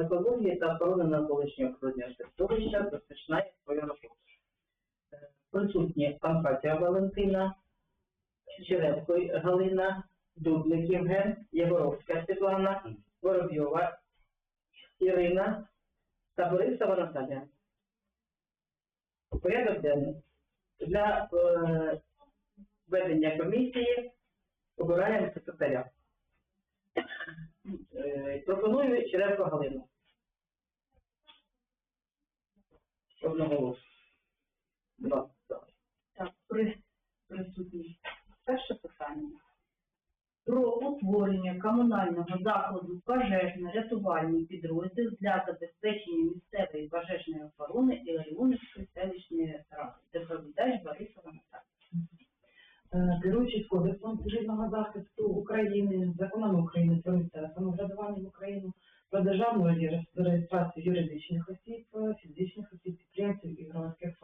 екології та охорони навколишнього природнього середовища розпочинає свою роботу. Е, Присутні Панфатія Валентина, Черевко Галина, Дублик Євген, Єгоровська Світлана, Воробйова Ірина та Борисова Наталія. Порядок денний. Для е, ведення комісії обираємо секретаря. Е, пропоную Черевко Галину. Одноголосно. Два. за. Так, при присутність. Перше питання. Про утворення комунального закладу пожежно-рятувальний підрозділ для забезпечення місцевої пожежної охорони Іларіонівської селищної ради. Доповідач Борисова Наталія. Е, керуючись Кодексом цивільного захисту України, законами України про місцеве самоврядування в Україну, про державну реєс- реєстрацію юридичних осіб, е, фізичних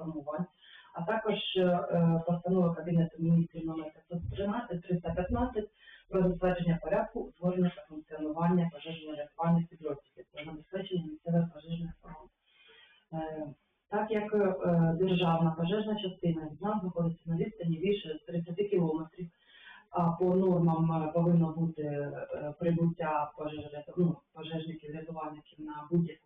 і формувань, а також е, постанова Кабінету міністрів номер 513 315 про затвердження порядку утворення та функціонування пожежно-рятувальних підрозділів та забезпечення місцевих пожежних охорон. Е, так як е, державна пожежна частина від нас знаходиться на відстані більше 30 кілометрів, а по нормам е, повинно бути е, прибуття ну, пожежників, рятувальників на будь-яку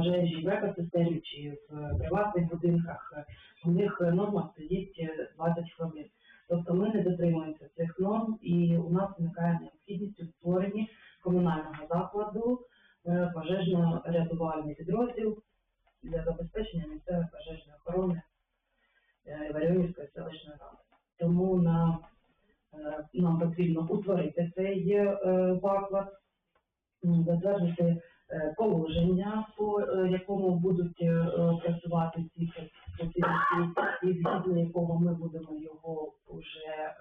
пожежі в екосистемі чи в е, приватних будинках. е, У них е, норма стоїть е, 20 хвилин. Тобто ми не дотримуємося цих норм, і у нас виникає необхідність у створенні комунального закладу е, пожежно-рятувальний підрозділ для забезпечення місцевої пожежної охорони е, Варіонівської селищної ради. Тому на, е, нам потрібно утворити цей е, заклад, затвердити е, положення, по е, якому будуть е, працювати ці працівники, і згідно якого ми будемо його вже е,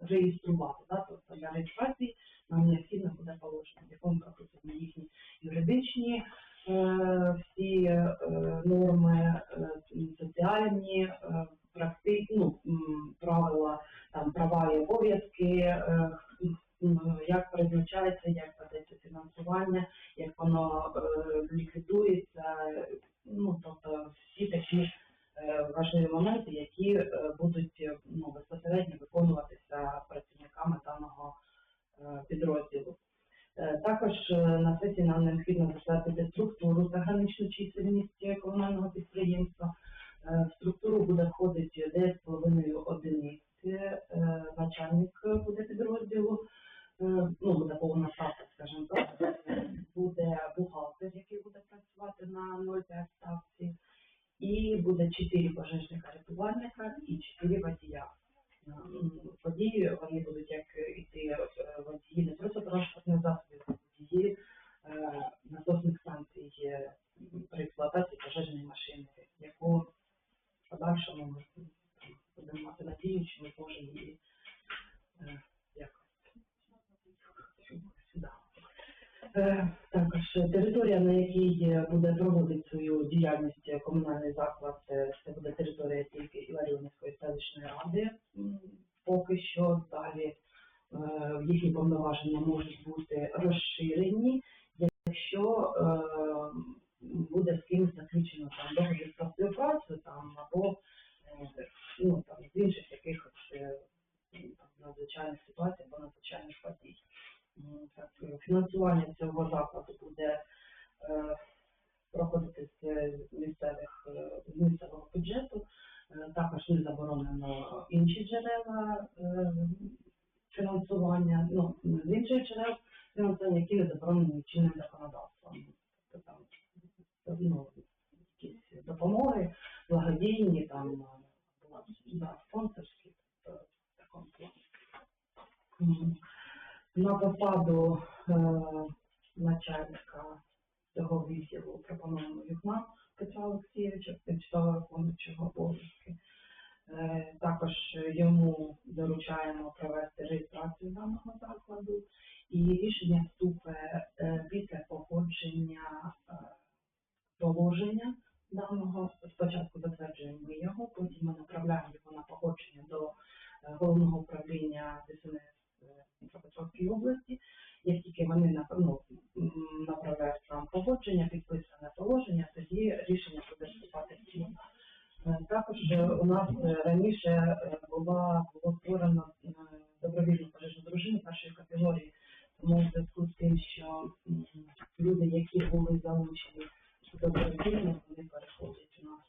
реєструвати. Тобто для реєстрації нам необхідно буде положення, в якому прописані їхні юридичні е, всі е, норми, е, соціальні, е, практи, ну, правила, там, права і обов'язки, е, як призначається, як ведеться фінансування, як воно е, ліквідується, ну, тобто всі такі е, важливі моменти, які е, будуть ну, безпосередньо виконуватися працівниками даного підрозділу. Також на сесії нам необхідно затвердити структуру та граничну чисельність комунального підприємства. В структуру буде входити 9,5 одиниць, начальник буде підрозділу, е, ну, буде повна ставка, скажімо так, Е, буде бухгалтер, який буде працювати на 0,5 ставці, і буде 4 пожежника рятувальника і 4 водія. М, Водії, вони будуть як іти е, водії не просто транспортних засобів, а водії е, насосних станцій е, м, при експлуатації пожежної машини, яку в подальшому ми м, будемо мати надію, що ми зможемо її е, якось сюди. Е, Також територія, на якій е, буде проводити свою діяльність е, комунальний заклад, е, це буде територія тільки Іларіонівської селищної ради. Поки що далі е, їхні повноваження можуть бути розширені, якщо е, буде з кимось заключено договір про співпрацю або ну там з інших там, надзвичайних ситуацій або надзвичайних подій. Фінансування цього закладу буде е, проходити з місцевих е, з місцевого бюджету. Е, Також не заборонено інші джерела е, фінансування, ну з інших джерел фінансування, які не заборонені чинним законодавством. Тобто там ну, якісь допомоги, благодійні, там або да, спонсорські, тобто в такому плані. Мгм. На посаду е, начальника цього відділу пропонуємо Юхна Петра Олексійовича, тимчасово виконуючого обов'язки. Е, Також йому доручаємо провести реєстрацію даного закладу і рішення вступить е, після погодження е, положення даного. Спочатку затверджуємо його, потім ми направляємо його на погодження до е, головного управління ДСНС е, Дніпропетровської області. Як тільки вони напевно направляють нам погодження, підписане положення, тоді рішення буде вступати в силу. Е, Також е, у нас е, раніше була було створено добровільну пожежну дружину першої категорії, тому в зв'язку з тим, що люди, які були залучені добровільно, вони переходять у нас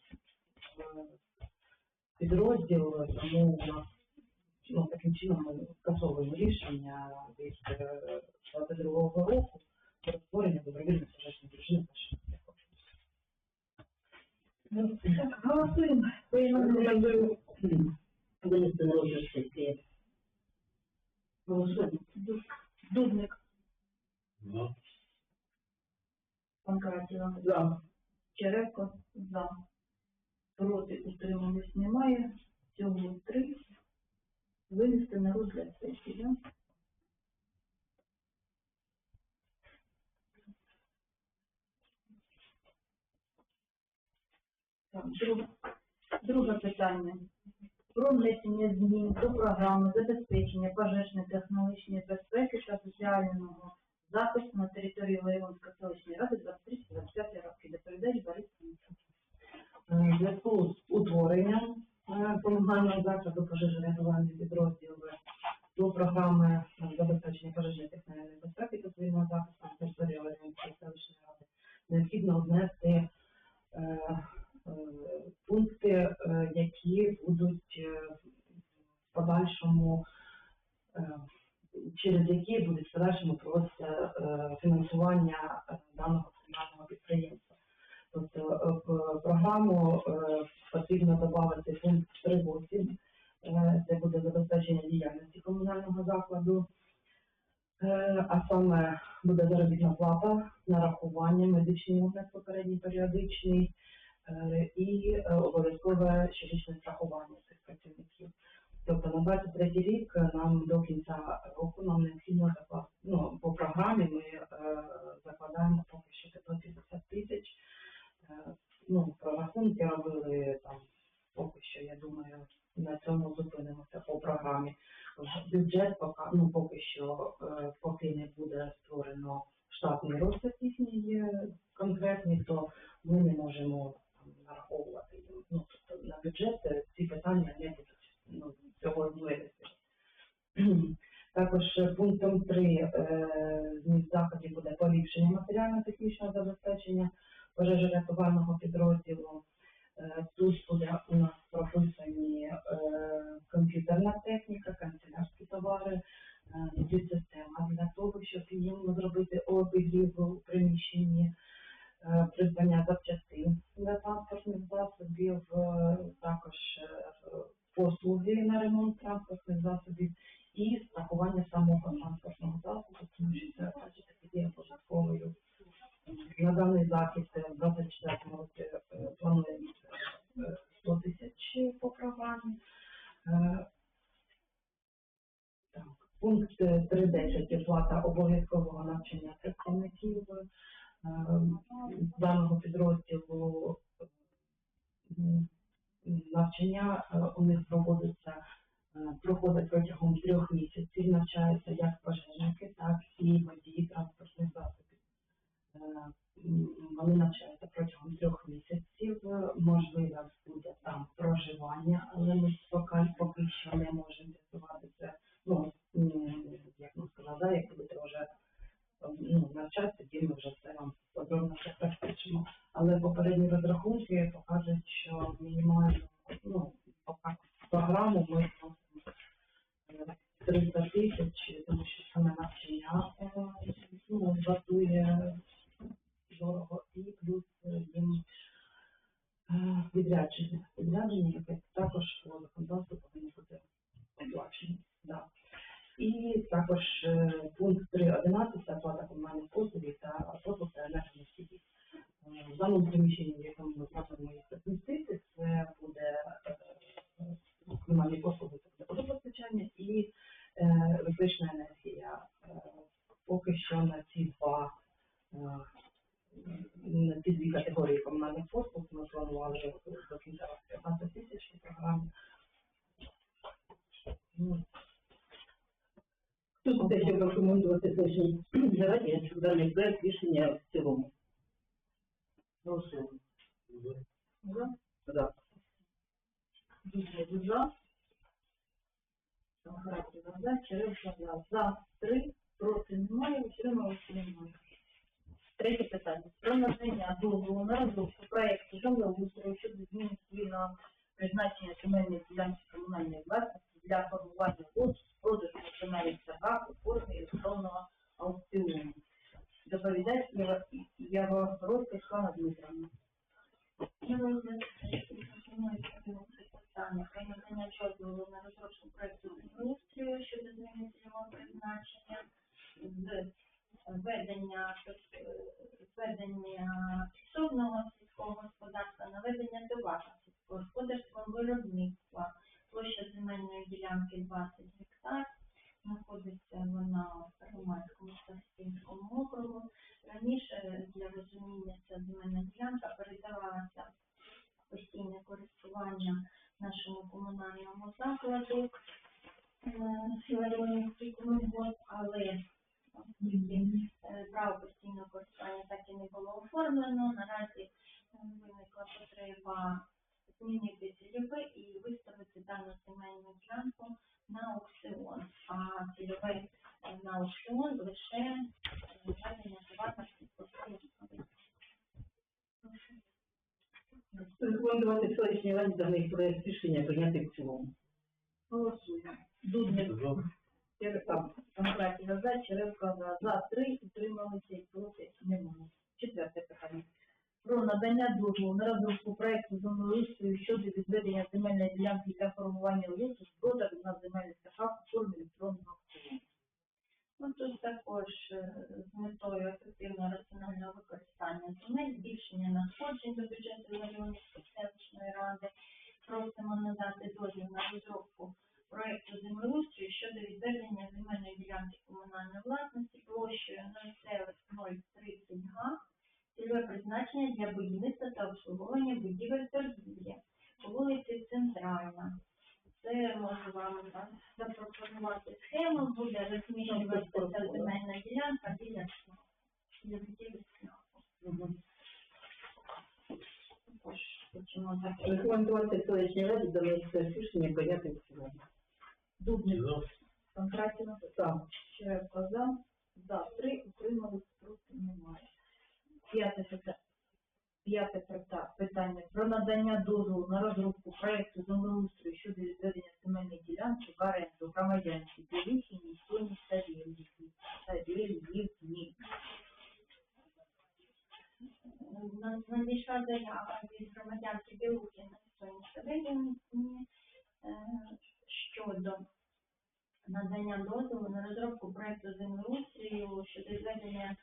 в підрозділ, тому у нас ну, таким чином ми скасовуємо рішення від е, 22 року про створення добровільної пожежної дружини першої категорії. Ну, Так, голосуємо. Розгляд. Голосуємо. Дудник, За. Панкратіва, За. Черевко, за. Проти утримались немає. Всього три. Винести на розгляд сесії. да? Так, друге, друге питання. Про внесення змін до програми забезпечення пожежної технологічної безпеки та соціального захисту на території Ларіонської селищної ради 23-25 роки. Доповідач Борис Сімцев. Е, В зв'язку з утворенням комунального закладу пожежорятувальної підрозділу до програми забезпечення пожежної техногенної безпеки та цивільного захисту на території Ларіонської селищної ради необхідно внести е, е, пункти, е, які будуть е, в подальшому е, через які буде в подальшому проводитися е, фінансування е, даного комунального підприємства. Тобто е, в програму е, потрібно додати пункт 3.8, е, це буде забезпечення діяльності комунального закладу, Е, а саме буде заробітна плата, нарахування, медичний огляд попередній періодичний е, і е, обов'язкове щорічне страхування цих працівників. Тобто на 23 рік е, нам до необхідно закласти, ну, по програмі ми е, закладаємо поки що 550 тисяч. Е, ну, прорахунки робили там поки що, я думаю, на цьому зупинимося по програмі. Бюджет поки, ну, поки що, е, поки не буде створено штатний розпис їхній е, конкретний, то ми не можемо там, нараховувати їм. Ну, тобто на бюджет е, ці питання не будуть ну, цього вирішити. Також е, пунктом 3 зміст заходів буде поліпшення матеріально-технічного забезпечення пожежорятувального підрозділу. Е, Тут буде у нас прописані е, комп'ютерна техніка, канцелярські товари, е, дві системи для того, щоб їм зробити обігрів у приміщенні, е, придбання запчастин для транспортних засобів, е, також е, послуги на ремонт транспортних засобів і страхування самого транспортного засобу, тому що це бачите, є обов'язковою. На даний захід е, в 24 році е, плануємо е, 100 тисяч по програмі. Е, Так, пункт е, 3.10 оплата обов'язкового навчання представників е, даного підрозділу. М, Навчання е, у них проводиться е, проходить протягом трьох місяців, навчаються як пожежники, так і водії транспортних засобів. Е, м, Вони навчаються протягом трьох місяців. Можливо, буде там проживання, але ми поки, поки що не можемо з'ясувати це. Ну, м, як ми сказали, да, як будете вже е, навчатися, тоді ми вже все вам подробно розпишемо. Але попередні розрахунки покажуть, що мінімально ну, програму ми вносимо е, 300 тисяч, тому що саме навчання е, ну, вартує дорого і плюс е, їм е, відрядження. Відрядження, яке також по законодавству Е, В якому ми плануємо їх розмістити, це буде е, е, комунальні послуги, це буде водопостачання і е, електрична енергія. Е, Поки що на ці два на ці дві категорії комунальних послуг ми планували до кінця 15 тисяч у програмі. Ну, Тут те, що рекомендувати селищній раді, даний проект рішення в цілому. Голосуємо. За. За. Дудник за. Самохарактерна за. Черевко за. За. Три. Проти немає. Утрималися немає. Третє питання. Про надання дозволу на розробку проєкту землеустрою щодо зміни цивільного призначення земельної ділянки комунальної власності для формування лот з продажу національних торгах у формі електронного аукціону. Доповідач Ягородська Світлана Дмитровна. питання про надання дозволу на розробку проекту землеустрою щодо зміни цільового призначення з ведення е, підсобного сільського господарства на ведення товарного сільськогосподарського виробництва. Площа земельної ділянки 20 гектар. Знаходиться вона в Первомайському Старостинському округу. Раніше для розуміння ця земельна ділянка передавалася в постійне користування нашому комунальному закладу Філармонівський комунбод, але оскільки е, право постійного користування так і не було оформлено, наразі е, виникла потреба змінити цільове і виставити дану земельну ділянку на аукціон, а цільове е, на аукціон лише е, ведення товарних сільськогосподарських. Рекомендувати даний проект рішення прийняти в цілому. Голосуємо. Дудник за. Самохарактерна за. Черевко за. За. Три. Утрималися і проти немає. Четверте питання. Про надання дозволу на розробку проекту землеустрою щодо відведення земельної ділянки для формування лісу з продажу на земельних торгах у формі електронного аукціону. Ну, тут також е, з метою ефективного раціонального використання земель, збільшення надходжень до бюджету Ларіонівської селищної ради. Просимо надати дозвіл на розробку проекту землеустрою щодо відведення земельної ділянки комунальної власності площею 0,030 га, цільове призначення для будівництва та обслуговування будівель торгівлі по вулиці Центральна. Це можу вам так, запропонувати схему, буде розміщуватися ця земельна ділянка біля СНАПу, для будівлі СНАПу. Також хочемо так. Рекомендувати селищній раді даний проект рішення прийняти в цілому. Дудник Панкратіна За. Черевко за. За. Три. Утримались. Проти немає. П'яте питання. П'яте питання про надання дозволу на розробку проекту землеустрою щодо відведення земельної ділянки в оренду громадянці Білихіні, Соні Савєльівні. Савєльівні. На- Надійшла заява від громадянки Білухіна Соні щодо надання дозволу на розробку проекту землеустрою щодо зведення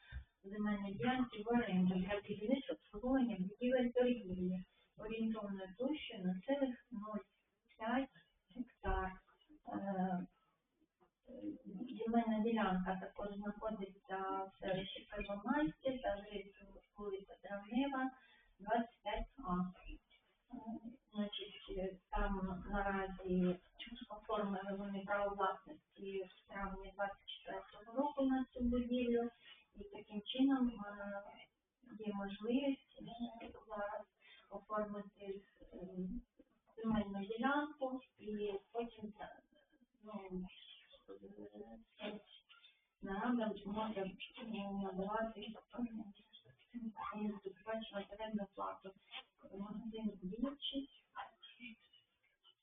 земельної ділянки в оренду для будівництва обслуговування будівель торгівлі орієнтовною площею 0,05 гектар. Е, Земельна ділянка також знаходиться в селищі Первомайське та адресою вулиця Травнева, 25А. Е, Значить, е, там наразі оформили власності в травні 24 року на цю будівлю, і таким чином е, є можливість е, зараз оформити е, земельну ділянку і потім ну, нарада може е, надавати сплачувати орендну плату. Магазин діючий.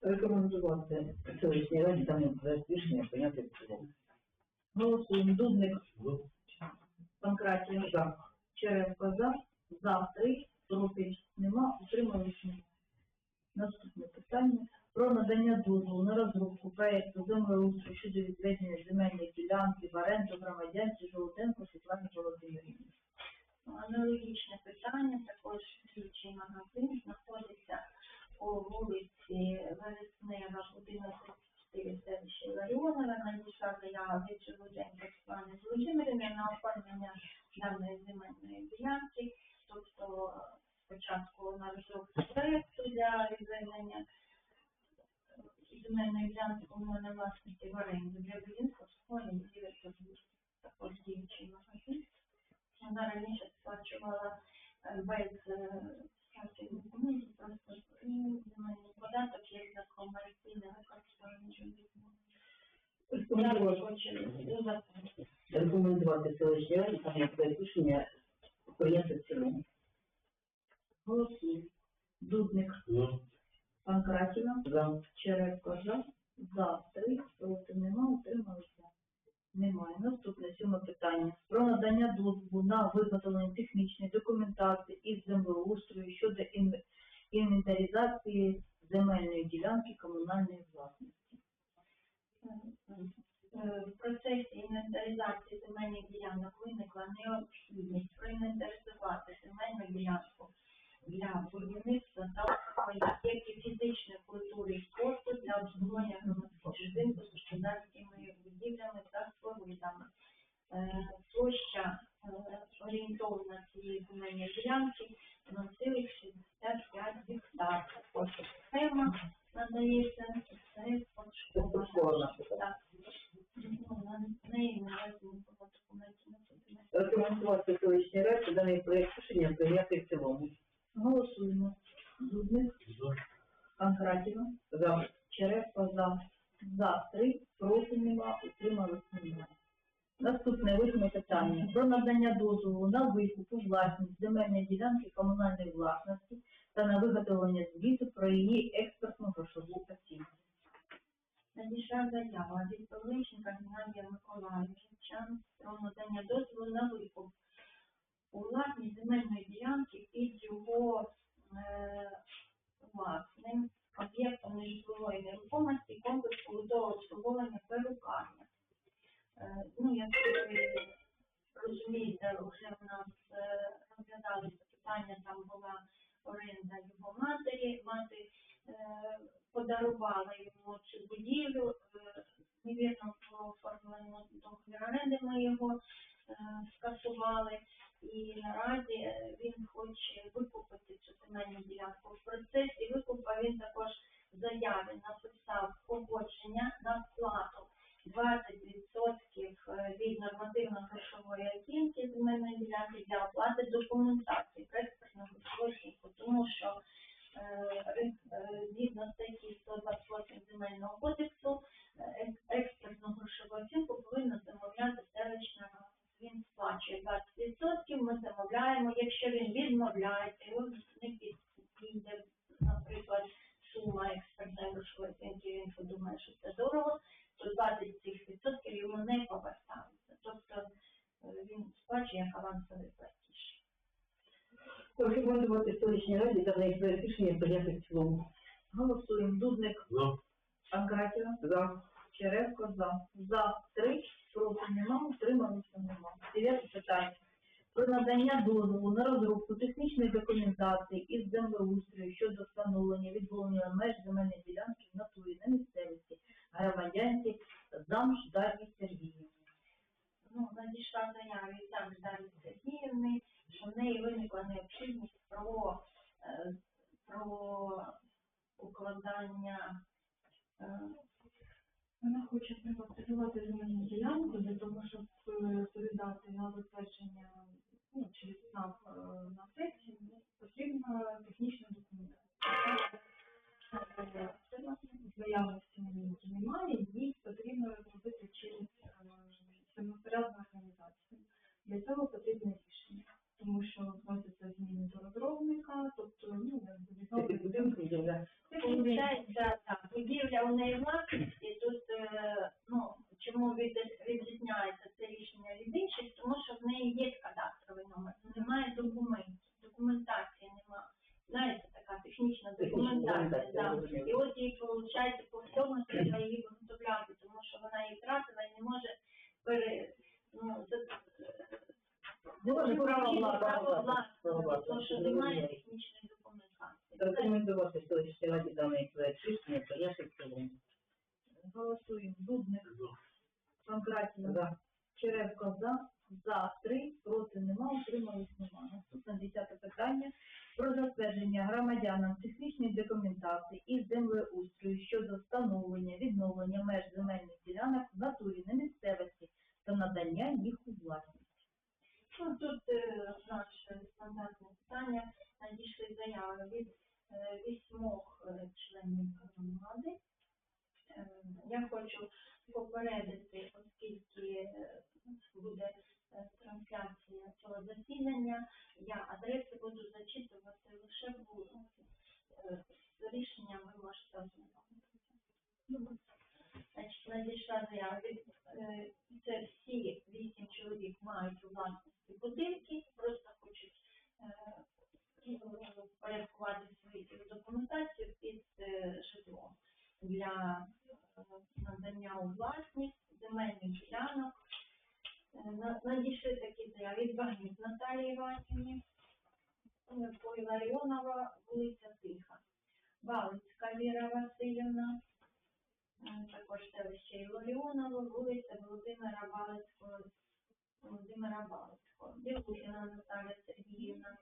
Рекомендувати селищній раді даний проект рішення прийняти в цілому. Голосуємо. Дудник Панкратіна За. Черевко за. За. Три. Проти нема. Утримались. немає. Наступне питання про надання дозволу на розробку проекту землеустрою щодо відведення земельної ділянки в оренду громадянці Жолоденко Світлані Володимирівні. Аналогічне питання, також слідчий магазин знаходиться по вулиці Вереснева, будинок 34 селища Ларіонова. Надійшла заява від Живоденка Світлани Володимирівни на оформлення даної земельної ділянки. Тобто спочатку на розробку проєкту для відведення земельної ділянки у мене власності в оренді для будинку обслуговування будівель вона раніше сплачувала е, без е, всяких документів, просто і земельний податок як за комерційне використання житлового. Я Рекомендувати селищній раді проект рішення прийняти в цілому. Голосуємо. Дудник, За. Панкратіна, За. Черевко за, за три, проти нема, утрималися. Немає. Наступне сьоме питання. Про надання дозволу на виготовлення технічної документації із землеустрою щодо інвентаризації земельної ділянки комунальної власності. Е, В процесі інвентаризації земельних ділянок виникла необхідність проінвентаризувати земельну ділянку для будівництва та об'єктів фізичної культури і спорту для обслуговування громадських будинків з господарськими будівлями та спорудами. Е, Площа е, орієнтовна цієї земельної ділянки 0,65 гектар. Ось схема надається, Це школа Рекомендувати селищній раді даний проект рішення прийняти в цілому. Голосуємо. Дудник, За. Панкратіна, За. Черевко за, за три, проти нема, утрималися немає. Наступне восьме питання. Про надання дозволу на викуп у власність земельної ділянки комунальної власності та на виготовлення звіту про її експертну грошову оцінку. Надійшла заява від Павличенка Геннадія Миколаївича про надання дозволу на викуп у власність земельної ділянки під його е, власним об'єктом нежитлової нерухомості комплекс побутового обслуговування перукарня. Е, ну, як ви розумієте, вже в нас е, розглядалися питання, там була оренда його матері, мати подарувала йому цю будівлю, е, невірно оформлено договір оренди, ми його е, скасували, і наразі е, він хоче викупити цю земельну ділянку. В процесі викупа він також заяві написав погодження на сплату. 20% від нормативно-грошової оцінки земельної ділянки для оплати документації експертного оцінку, тому що е, е, згідно статті 128 земельного кодексу е, ек- експертну грошову оцінку повинна замовляти селищна рада. Він сплачує 20%, ми замовляємо. Якщо він відмовляється, його не підійде, наприклад, сума експертної грошової оцінки, він подумає, що це дорого, то 20 цих відсотків йому не повертаються. Тобто е, він сплачує як авансовий платіж. Рекомендувати селищній раді проект рішення прийняти в цілому. Голосуємо. Дудник, За. Панкратіна, За. Черевко за. За три, проти нема, утрималися нема. Дев'яте питання. Про надання дозволу на розробку технічної документації із землеустрою щодо встановлення відволення меж земельної ділянки в натурі на місцевості громадянці Замш Дар'ї Сергіївні. ну, надійшла заява від там Дар'ї Сергіївни, що в неї виникла необхідність про, е, про укладання е, Вона хоче приватизувати земельну ділянку для того, щоб е, передати на затвердження ну, через СНАП на сесію, потрібна технічна документація. Заявності на ній немає, її потрібно розробити через е, самопорядну організацію. Для цього потрібне рішення, тому що вносяться зміни до розробника, тобто ну, якби Це відновлення під будинком земля. Получається, так, будівля у неї власність, і тут, е, ну, чому від- відрізняється це рішення від інших, тому що в неї є кадастровий номер, але немає документів, документації немає. Знаєте, така технічна Технічна документація, документація, так. розумію. І от їй, виходить, по всьому треба її виготовляти, тому що вона її втратила і не може пере, ну, це, Не може право право право власності, тому що немає технічної документації. Рекомендувати селищній раді даний проект рішення прийняти в цілому. Голосуємо. Дудник, За. Панкратіна, За. Черевко за, за три, проти нема, утримались нема. Наступне десяте питання про затвердження громадянам технічної документації із землеустрою щодо встановлення, відновлення меж земельних ділянок в натурі на місцевості та надання їх у власність. Ну, тут е, наше стандартне питання. Надійшли заяви від е, вісьмох е, членів громади. Я хочу попередити, оскільки е, буде е, трансляція цього засідання, я адреси буду зачитувати лише вулиці. Е, З рішенням ви можете ознайомитися. Значить, надійшла заява від е, це всі вісім чоловік мають у власності будинки, просто хочуть е, порядкувати свою документацію під е, житлом для е, надання у власність земельних ділянок. Е, на- Надійшли такі заяви від Багнюк Наталії Іванівні, е, вулиця Тиха, Балицька Віра Васильівна, також селище Іларіоново, вулиця Володимира Балицького, Володимира Балицького, Дівкухіна Наталя Сергіївна,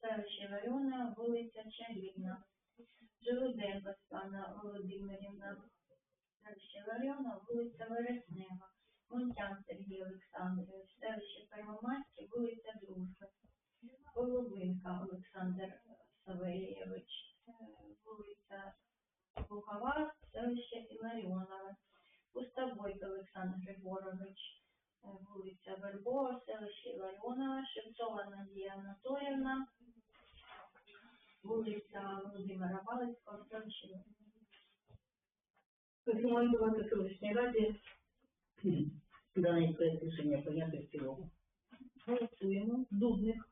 селище Іларіона, вулиця Чарівна, Желуденко Світлана Володимирівна, селище Іларіона, вулиця Вереснева, Монтян Сергій Олександрович, селище Первомайське, вулиця Дружби, Половинка Олександр Савельєвич, е, вулиця Лугова, селище Іларіонове, Пустобойко Олександр Григорович, е, вулиця Вербова, селище Іларіонове, Шевцова Надія Анатоліївна, вулиця Володимира Балицького, селище. Рекомендувати селищній раді даний проект рішення прийняти в цілому. Голосуємо. Дудник,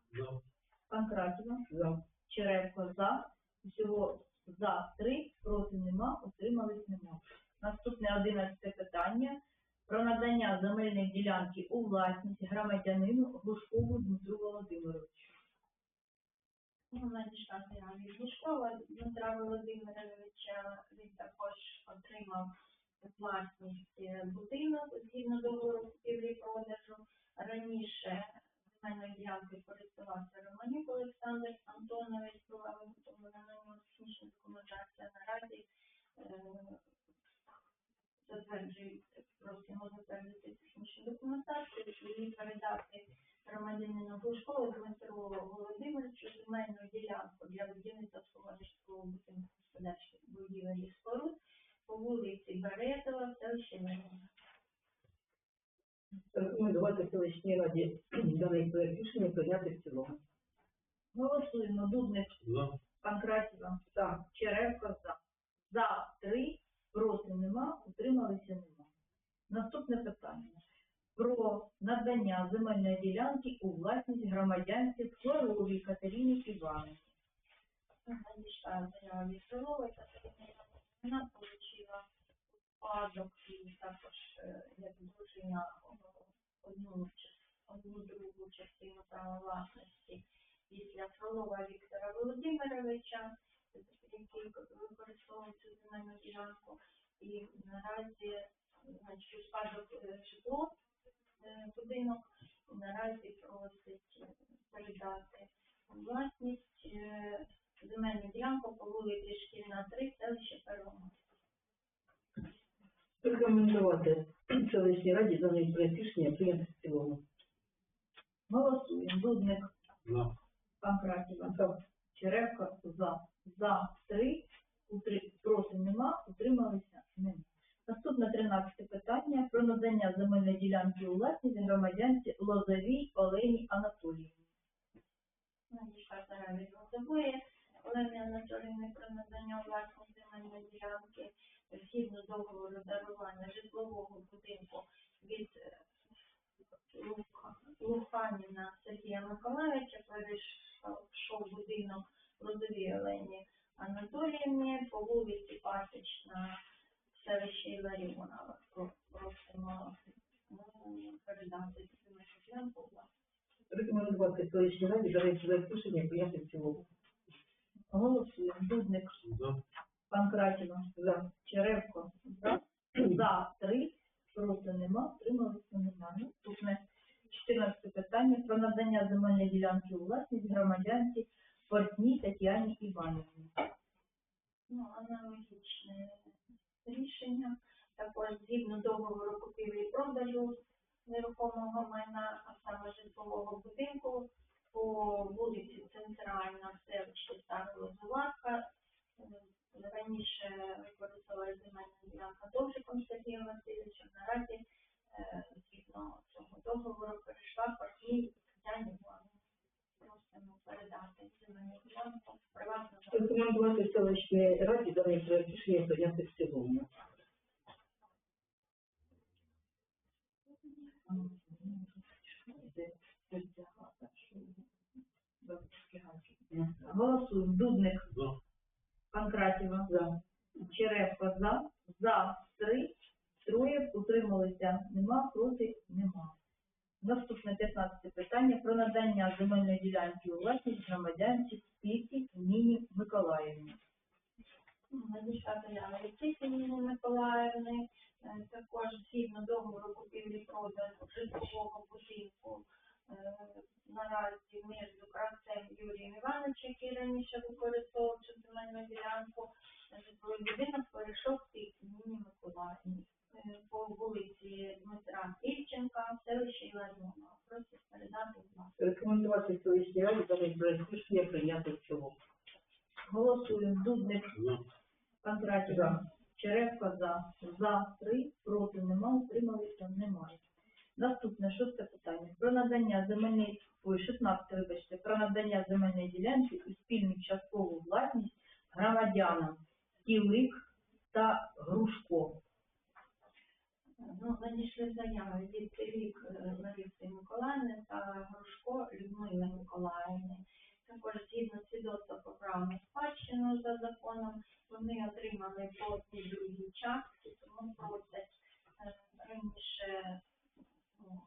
Панкратіва, За. Черевко за. Всього за три, проти нема, утримались нема. Наступне одинадцяте питання про надання земельної ділянки у власність громадянину Глушкову Дмитру Володимировичу. Надійшла заява від Лужкова Дмитра Володимировича. Він також отримав власність е, будинок згідно договору купівлі-продажу. Раніше земельною ділянкою користувався Романюк Олександр Антонович, була виготовлена на нього технічна документація. Наразі е, затверджують, просимо затвердити технічну документацію і передати громадянину Глушкову Дмитру Володимировичу земельну ділянку для будівництва житлового будинку господарських будівель і споруд по вулиці Березова, селище Мирне. Рекомендувати селищній раді даний проект рішення прийняти в цілому. Голосуємо. Дудник, Панкратіва, За. Черевко за. За три, проти нема, утрималися нема. Наступне питання. Про надання земельної ділянки у власність громадянці Флоровій Катерині Іванівні. Надійшла заява від Катерини Іванівни. Вона отримала спадок і також як дружина одну, одну другу частину права власності після Фролова Віктора Володимировича, який використовує цю земельну ділянку. І наразі значить, спадок е, житло, е, будинок, наразі просить передати власність земельну ділянку по вулиці Шкільна 3, селище Первомайське. Рекомендувати селищній раді даний проект рішення прийняти в цілому. Голосуємо. Дудник, За. Панкратіва, За. Черевко за. За три, утри... проти нема, утрималися нема. Наступне 13 питання про надання земельної ділянки у власність громадянці Лозовій Олені Анатоліївні. Надійшла від Лозової Олени Анатоліївни про надання власної земельної ділянки згідно договору дарування житлового будинку від е, Луха- Луханіна Сергія Миколаївича перейшов будинок Лозовій Олені Анатоліївні по вулиці Пасічна селище Іларіонова. Про- Просимо м, передати цю ділянку у власність. Рекомендувати селищній раді проект рішення прийняти в цілому. Голосуємо. Дудник, За. Панкратіва, За. Черевко за. За три, проти нема, утрималися нема. Наступне 14 питання про надання земельної ділянки у власність громадянці Портній Тетяні Іванівні. ну, аналогічне рішення. Також згідно договору купівлі і продажу нерухомого майна житлового будинку по вулиці Центральна, в селищі Старого Золотка. Е, Раніше використовували земельна ділянка Довжиком Сергієм Васильовичем. Наразі е, згідно цього договору перейшла партій Тетяні Івановні. Просимо передати земельну ділянку в приватну власність. Рекомендувати селищній раді даний проект рішення прийняти в цілому. Голосуємо. Дудник. За. Панкратіва. За. Черевко за. За три. Троє утрималися. Нема, проти нема. Наступне 15 питання про надання земельної ділянки у власність громадянці будинок перейшов Тисі Ніні Миколаївні е, по вулиці Дмитра Ільченка, в селищі Іларіонова. Просить передати в нас. Рекомендувати селищній раді даний проект рішення прийняти в цілому. Голосуємо. Дудник. За. Черевко за. За три. Проти нема. Утрималися немає. Наступне шосте питання. Про надання земельної, ой, 16, вибачте, про надання земельної ділянки у спільну часткову власність громадянам Кілик та Грушко. Ну, надійшли заяви від Рік Лариси Миколаївни та Грушко Людмили Миколаївни. Також згідно свідоцтва про право на спадщину за законом, вони отримали по одній другій частці, тому просять е, раніше ну,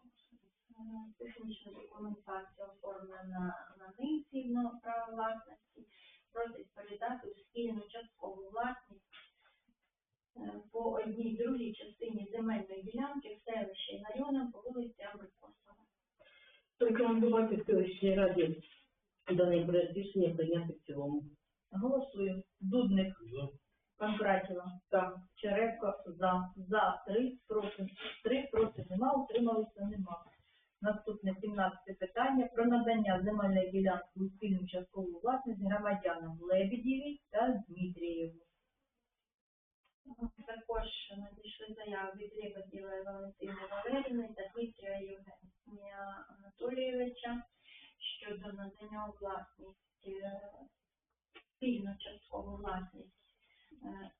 е, технічна документація оформлена на них згідно права власності, просять передати у спільну часткову власність е, одній другій частині земельної ділянки в селищі Іларіона по вулиці Абрикосова. Рекомендувати селищній раді даний проект рішення прийняти в цілому. Голосуємо. Дудник. За. Панкратіва. За. Черевко за. За три. Проти. Три. Проти нема. Утрималися нема. Наступне 17 питання про надання земельної ділянки у спільну часткову власність громадянам Лебедєві та Дмитрієву. Також надійшли заяви від Лебедєвої Валентини Валерівни та Дмитрія Євгенія Анатолійовича щодо надання у власність е, спільну часткову власність е,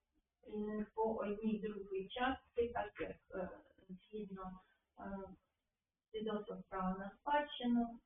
е, по одній другій частці, так як е, згідно е, свідоцтва права на спадщину